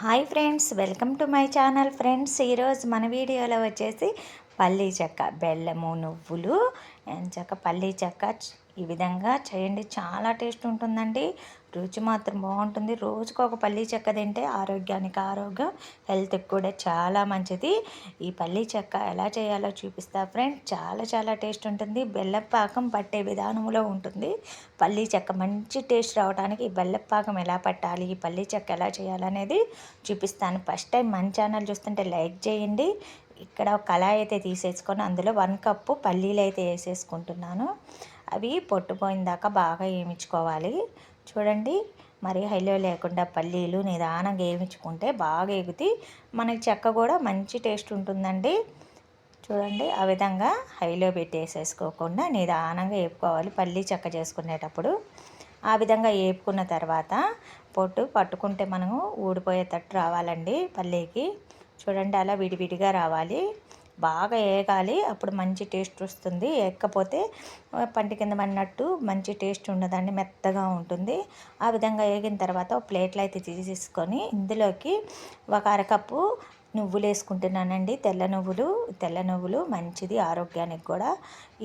Hi friends welcome to my channel friends. ఈరోజు మన వీడియోలో వచ్చేసి పల్లీ చెక్క బెల్లము నువ్వులు చెక్క పల్లీ చెక్క. ఈ విధంగా చేయండి చాలా టేస్ట్ ఉంటుందండి. రుచి మాత్రం బాగుంటుంది. రోజుకు ఒక పల్లీ చెక్క తింటే ఆరోగ్యానికి ఆరోగ్యం హెల్త్కి కూడా చాలా మంచిది. ఈ పల్లీ చెక్క ఎలా చేయాలో చూపిస్తా ఫ్రెండ్ చాలా చాలా టేస్ట్ ఉంటుంది. బెల్లపాకం పట్టే విధానంలో ఉంటుంది. పల్లీ చెక్క మంచి టేస్ట్ రావడానికి ఈ బెల్లపాకం ఎలా పట్టాలి ఈ పల్లీ చెక్క ఎలా చేయాలనేది చూపిస్తాను. ఫస్ట్ టైం మన ఛానల్ చూస్తుంటే లైక్ చేయండి. ఇక్కడ కళాయి అయితే తీసేసుకొని అందులో వన్ కప్పు పల్లీలు అయితే వేసేసుకుంటున్నాను. అవి పొట్టుపోయిన దాకా బాగా వేయించుకోవాలి. చూడండి. మరి హైలో లేకుండా పల్లీలు నిదానంగా వేయించుకుంటే బాగా ఎగుతి మనకి చెక్క కూడా మంచి టేస్ట్ ఉంటుందండి. చూడండి ఆ విధంగా హైలో పెట్టేసేసుకోకుండా నిదానంగా వేపుకోవాలి పల్లీ చెక్క చేసుకునేటప్పుడు. ఆ విధంగా వేపుకున్న తర్వాత పొట్టు పట్టుకుంటే మనము ఊడిపోయేటట్టు రావాలండి పల్లీకి. చూడండి అలా విడివిడిగా రావాలి. బాగా వేగాలి అప్పుడు మంచి టేస్ట్ వస్తుంది. ఎక్కపోతే పంటి కింద పడినట్టు మంచి టేస్ట్ ఉండదండి మెత్తగా ఉంటుంది. ఆ విధంగా వేగిన తర్వాత ఒక ప్లేట్లో అయితే తీసేసుకొని ఇందులోకి ఒక అరకప్పు నువ్వులు వేసుకుంటున్నానండి తెల్ల నువ్వులు తెల్ల నువ్వులు మంచిది ఆరోగ్యానికి కూడా.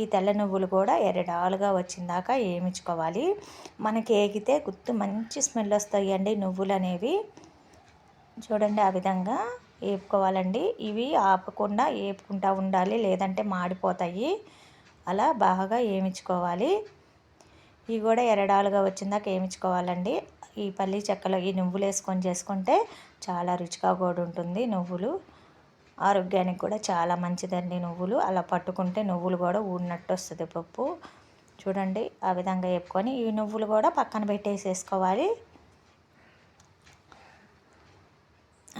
ఈ తెల్ల నువ్వులు కూడా ఎరడాలుగా వచ్చిందాక ఏమించుకోవాలి. మనకి ఏగితే గుర్తు మంచి స్మెల్ వస్తాయండి నువ్వులు అనేవి చూడండి ఆ విధంగా. వేపుకోవాలండి ఇవి ఆపకుండా వేపుకుంటూ ఉండాలి లేదంటే మాడిపోతాయి. అలా బాగా వేయించుకోవాలి ఇవి కూడా ఎరడాలుగా వచ్చిందాక వేయించుకోవాలండి ఈ పల్లి చెక్కలో ఈ నువ్వులు వేసుకొని చేసుకుంటే చాలా రుచిగా కూడా ఉంటుంది నువ్వులు. ఆరోగ్యానికి కూడా చాలా మంచిదండి నువ్వులు. అలా పట్టుకుంటే నువ్వులు కూడా ఊడినట్టు వస్తుంది పప్పు. చూడండి ఆ విధంగా వేపుకొని ఈ నువ్వులు కూడా పక్కన పెట్టేసేసుకోవాలి.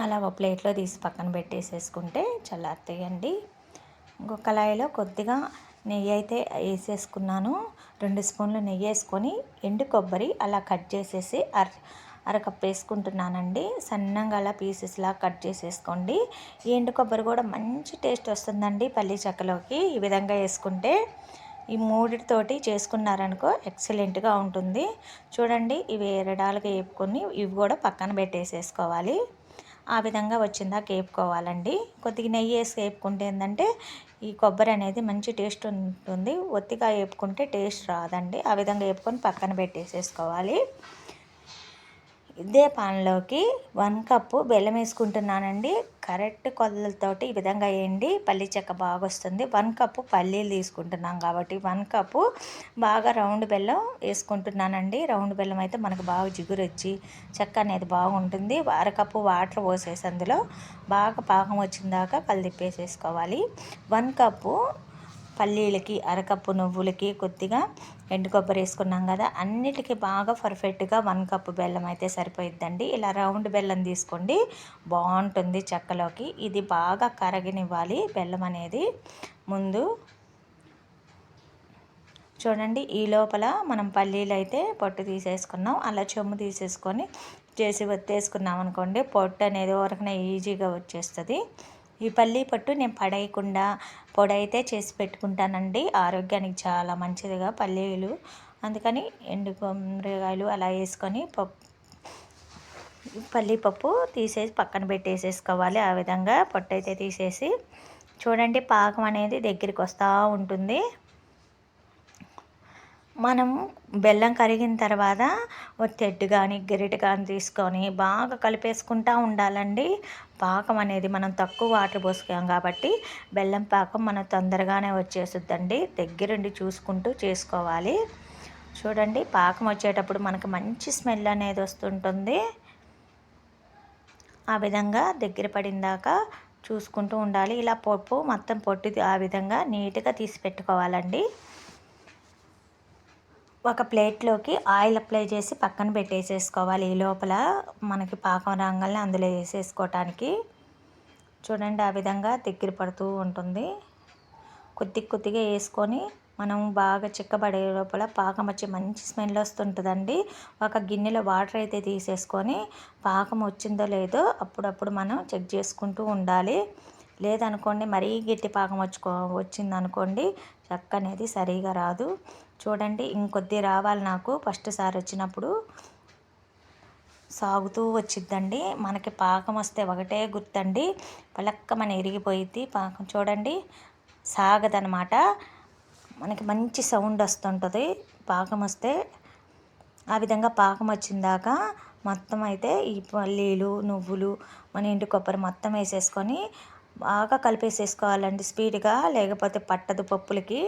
అలా ఒక ప్లేట్లో తీసి పక్కన పెట్టేసేసుకుంటే చల్లారుతాయండి. ఇంకొక కళాయిలో కొద్దిగా నెయ్యి అయితే వేసేసుకున్నాను. రెండు స్పూన్లు నెయ్యి వేసుకొని ఎండు కొబ్బరి అలా కట్ చేసేసి అర అరకప్ వేసుకుంటున్నానండి. సన్నంగా అలా పీసెస్లా కట్ చేసేసుకోండి. ఈ ఎండు కొబ్బరి కూడా మంచి టేస్ట్ వస్తుందండి పల్లి చెక్కలోకి. ఈ విధంగా వేసుకుంటే ఈ మూడితోటి చేసుకున్నారనుకో ఎక్సలెంట్గా ఉంటుంది. చూడండి ఇవి ఎరడాలుగా వేపుకొని ఇవి కూడా పక్కన పెట్టేసేసుకోవాలి. ఆ విధంగా వచ్చిందా కేపుకోవాలండి. కొద్దిగా నెయ్యి వేసి వేపుకుంటే ఏంటంటే ఈ కొబ్బరి అనేది మంచి టేస్ట్ ఉంటుంది. ఒత్తిగా వేపుకుంటే టేస్ట్ రాదండి. ఆ విధంగా వేపుకొని పక్కన పెట్టేసేసుకోవాలి. ఇదే పాన్లోకి వన్ కప్పు బెల్లం వేసుకుంటున్నానండి. కరెక్ట్ కొలతలతోటి ఈ విధంగా వేయండి. పల్లీ చెక్క బాగా వస్తుంది వన్ కప్పు పల్లీలు తీసుకుంటున్నాం కాబట్టి వన్ కప్పు బాగా రౌండ్ బెల్లం వేసుకుంటున్నానండి. రౌండ్ బెల్లం అయితే మనకు బాగా జిగురు వచ్చి చెక్క అనేది బాగుంటుంది. అరకప్పు వాటర్ పోసేసి అందులో బాగా పాకం వచ్చిన దాకా కలిదిప్పేసేసుకోవాలి వన్ కప్పు పల్లీలకి అరకప్పు నువ్వులకి కొద్దిగా ఎండు కొబ్బరి వేసుకున్నాం కదా. అన్నిటికీ బాగా పర్ఫెక్ట్గా వన్ కప్పు బెల్లం అయితే సరిపోయిద్దండి. ఇలా రౌండ్ బెల్లం తీసుకోండి. బాగుంటుంది చెక్కలోకి. ఇది బాగా కరగనివ్వాలి బెల్లం అనేది. ముందు చూడండి ఈ లోపల మనం పల్లీలు అయితే పొట్టు తీసేసుకున్నాం. అలా చెమ్ము తీసేసుకొని చేసి ఒత్తేసుకున్నాం అనుకోండి పొట్టు అనేది వరకునే ఈజీగా వచ్చేస్తుంది. ఈ పల్లి పట్టు నేను పడేయకుండా పొడైతే చేసి పెట్టుకుంటానండి. ఆరోగ్యానికి చాలా మంచిదిగా పల్లీలు. అందుకని ఎండు కొమ్మరికాయలు అలా వేసుకొని పప్పు పల్లీపప్పు తీసేసి పక్కన పెట్టేసేసుకోవాలి. ఆ విధంగా పొట్టు అయితే తీసేసి చూడండి పాకం అనేది దగ్గరికి వస్తూ ఉంటుంది. మనం బెల్లం కరిగిన తర్వాత ఒక తెడ్డు కానీ గరిటె కానీ తీసుకొని బాగా కలిపేసుకుంటూ ఉండాలండి. పాకం అనేది మనం తక్కువ వాటర్ పోసుకాం కాబట్టి బెల్లం పాకం మనం తొందరగానే వచ్చేస్తుందండి. దగ్గరుండి చూసుకుంటూ చేసుకోవాలి. చూడండి పాకం వచ్చేటప్పుడు మనకు మంచి స్మెల్ అనేది వస్తుంటుంది. ఆ విధంగా దగ్గర పడిందాక చూసుకుంటూ ఉండాలి. ఇలా పప్పు మొత్తం పొట్టి ఆ విధంగా నీట్గా తీసి పెట్టుకోవాలండి. ఒక ప్లేట్లోకి ఆయిల్ అప్లై చేసి పక్కన పెట్టేసేసుకోవాలి. ఈ లోపల మనకి పాకం రాగానే అందులో వేసేసుకోవటానికి చూడండి ఆ విధంగా దగ్గర పడుతూ ఉంటుంది. కొద్ది కొద్దిగా వేసుకొని మనం బాగా చిక్కబడే లోపల పాకం వచ్చి మంచి స్మెల్ వస్తుంటుందండి. ఒక గిన్నెలో వాటర్ అయితే తీసేసుకొని పాకం వచ్చిందో లేదో అప్పుడప్పుడు మనం చెక్ చేసుకుంటూ ఉండాలి. లేదనుకోండి మరీ గట్టి పాకం వచ్చుకో వచ్చిందనుకోండి చెక్క అనేది సరిగా రాదు. చూడండి ఇంకొద్ది రావాలి నాకు. ఫస్ట్ సారి వచ్చినప్పుడు సాగుతూ వచ్చిద్దండి. మనకి పాకం వస్తే ఒకటే గుర్తండి. మన ఇరిగిపోయిద్ది పాకం. చూడండి సాగదనమాట. మనకి మంచి సౌండ్ వస్తుంటుంది. పాకం వస్తే ఆ విధంగా పాకం వచ్చిందాక మొత్తం అయితే ఈ పల్లీలు నువ్వులు మన ఇంటి కొబ్బరి మొత్తం వేసేసుకొని బాగా కలిపేసేసుకోవాలండి స్పీడ్గా లేకపోతే పట్టదు పప్పులకి.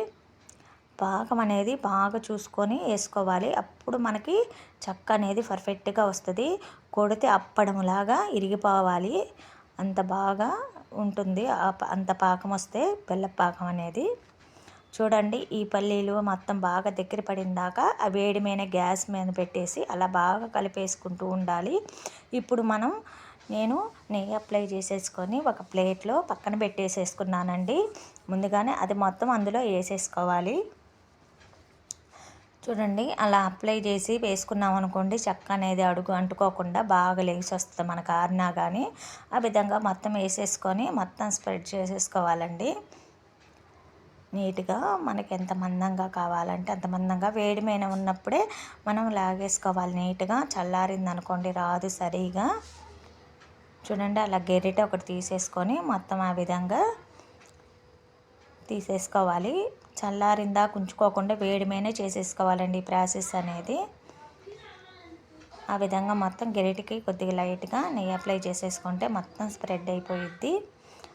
పాకం అనేది బాగా చూసుకొని వేసుకోవాలి. అప్పుడు మనకి చక్క అనేది పర్ఫెక్ట్గా వస్తుంది. కొడితే అప్పడంలాగా ఇరిగిపోవాలి. అంత బాగా ఉంటుంది అంత పాకం వస్తే బెల్ల పాకం అనేది. చూడండి ఈ పల్లీలు మొత్తం బాగా దగ్గర పడిందాక ఆ వేడి మీద గ్యాస్ మీద పెట్టేసి అలా బాగా కలిపేసుకుంటూ ఉండాలి. ఇప్పుడు మనం నేను నెయ్యి అప్లై చేసేసుకొని ఒక ప్లేట్లో పక్కన పెట్టేసేసుకున్నానండి. ముందుగానే అది మొత్తం అందులో వేసేసుకోవాలి. చూడండి అలా అప్లై చేసి వేసుకున్నాం అనుకోండి చెక్క అనేది అడుగు అంటుకోకుండా బాగా లేచి వస్తుంది మనకు ఆరినా కానీ ఆ విధంగా మొత్తం వేసేసుకొని మొత్తం స్ప్రెడ్ చేసేసుకోవాలండి. నీట్గా మనకి ఎంత మందంగా కావాలంటే అంత మందంగా వేడి మీద ఉన్నప్పుడే మనం లాగేసుకోవాలి. నీట్గా చల్లారింది అనుకోండి రాదు సరిగా. చూడండి అలా గెరిట ఒకటి తీసేసుకొని మొత్తం ఆ విధంగా తీసేసుకోవాలి. చల్లారిందా ఉంచుకోకుండా వేడిమైనా చేసేసుకోవాలండి ఈ ప్రాసెస్ అనేది. ఆ విధంగా మొత్తం గెరిటికి కొద్దిగా లైట్గా నెయ్యి అప్లై చేసేసుకుంటే మొత్తం స్ప్రెడ్ అయిపోయిద్ది.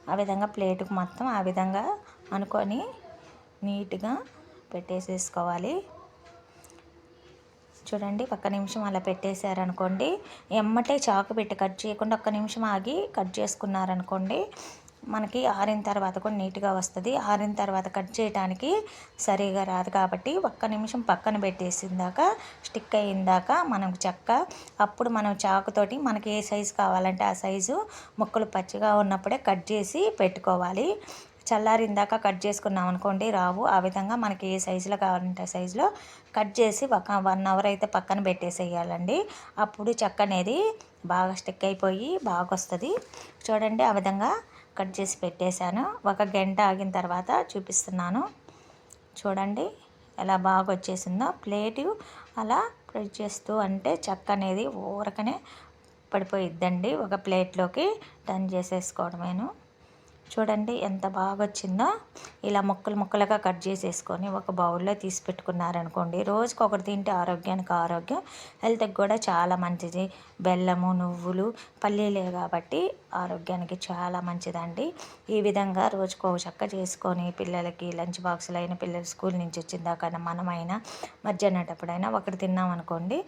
ఆ విధంగా ప్లేటుకు మొత్తం ఆ విధంగా అనుకొని నీట్గా పెట్టేసేసుకోవాలి. చూడండి ఒక్క నిమిషం అలా పెట్టేశారనుకోండి. ఎమ్మటే చాకు పెట్టి కట్ చేయకుండా ఒక్క నిమిషం ఆగి కట్ చేసుకున్నారనుకోండి మనకి ఆరిన తర్వాత కూడా నీట్గా వస్తుంది. ఆరిన తర్వాత కట్ చేయడానికి సరిగా రాదు కాబట్టి ఒక్క నిమిషం పక్కన పెట్టేసిందాక స్టిక్ అయ్యిందాక మనం చెక్క అప్పుడు మనం చాకుతోటి మనకి ఏ సైజు కావాలంటే ఆ సైజు ముక్కలు పచ్చిగా ఉన్నప్పుడే కట్ చేసి పెట్టుకోవాలి. చల్లారిందాక కట్ చేసుకున్నాం అనుకోండి రావు. ఆ విధంగా మనకి ఏ సైజులో కావాలంటే సైజులో కట్ చేసి ఒక వన్ అవర్ అయితే పక్కన పెట్టేసేయాలండి. అప్పుడు చెక్క అనేది బాగా స్టిక్ అయిపోయి బాగా వస్తుంది చూడండి ఆ విధంగా కట్ చేసి పెట్టేశాను. ఒక గంట ఆగిన తర్వాత చూపిస్తున్నాను. చూడండి ఎలా బాగా వచ్చేసిందో ప్లేటు అలా ప్రెస్ చేస్తూ అంటే చెక్క అనేది ఊరకనే పడిపోయిద్దండి. ఒక ప్లేట్లోకి టర్న్ చేసేసుకోవడమేను. చూడండి ఎంత బాగా వచ్చిందో ఇలా ముక్కలు ముక్కలుగా కట్ చేసేసుకొని ఒక బౌల్లో తీసి పెట్టుకున్నారనుకోండి రోజుకి ఒకటి తింటే ఆరోగ్యానికి ఆరోగ్యం హెల్త్కి కూడా చాలా మంచిది. బెల్లము నువ్వులు పల్లీలే కాబట్టి ఆరోగ్యానికి చాలా మంచిదండి. ఈ విధంగా రోజుకు ఒక చక్క చేసుకొని పిల్లలకి లంచ్ బాక్సులు అయిన పిల్లలు స్కూల్ నుంచి వచ్చిందాకైనా మనమైనా మధ్యాహ్నటప్పుడైనా ఒకటి తిన్నాం అనుకోండి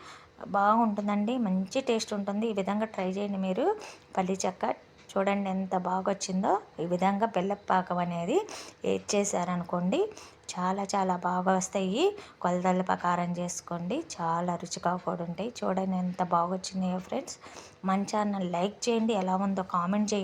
బాగుంటుందండి మంచి టేస్ట్ ఉంటుంది. ఈ విధంగా ట్రై చేయండి మీరు. పల్లీ చెక్క చూడండి ఎంత బాగా వచ్చిందో ఈ విధంగా బెల్లపాకం అనేది చేశారనుకోండి చాలా చాలా బాగా వస్తాయి కొలతల ప్రకారం చేసుకోండి చాలా రుచిగా కూడా ఉంటాయి చూడండి ఎంత బాగా వచ్చినాయో ఫ్రెండ్స్. మన ఛానల్ లైక్ చేయండి ఎలా ఉందో కామెంట్ చేయండి.